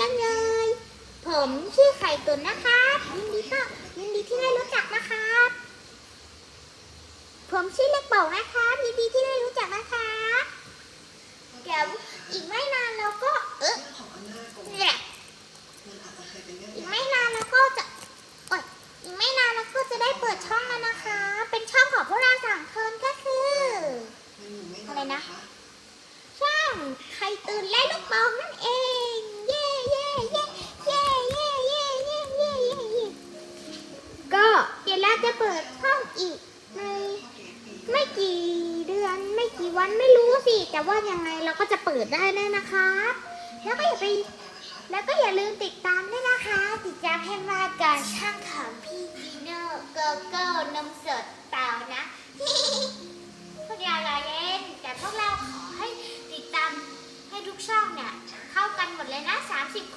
จังเลย ผมชื่อไข่ตุ๋นนะครับยินดีก็ยินดีที่ได้รู้จักนะครับ ผมชื่อเล็กเป่านะครับยินดีที่ได้รู้จักนะครับเดี๋ยวอีกไม่นานเราก็ เออเนี่ยอีกไม่นานเราก็จะโอ๊ยอีกไม่นานเราก็จะได้เปิดช่องแล้วนะคะ เป็นช่องของพวกเราสามคนก็คืออะไรนะ ช่องไข่ตื่นและลูกปองนั่นเอง อีกในไม่กี่เดือนไม่กี่วันไม่รู้สิ แต่ว่ายังไงเราก็จะเปิดได้แน่นะครับ แล้วก็อย่าไป แล้วก็อย่าลืมติดตามด้วยนะคะ ติดตามให้มาการช่างของพี่จีโน่โกโก้นมสดเปล่านะพวกเราเราเล่นแต่พวกเราขอให้ติดตามให้ทุกช่องเนี่ย เข้ากันหมดเลยนะ 30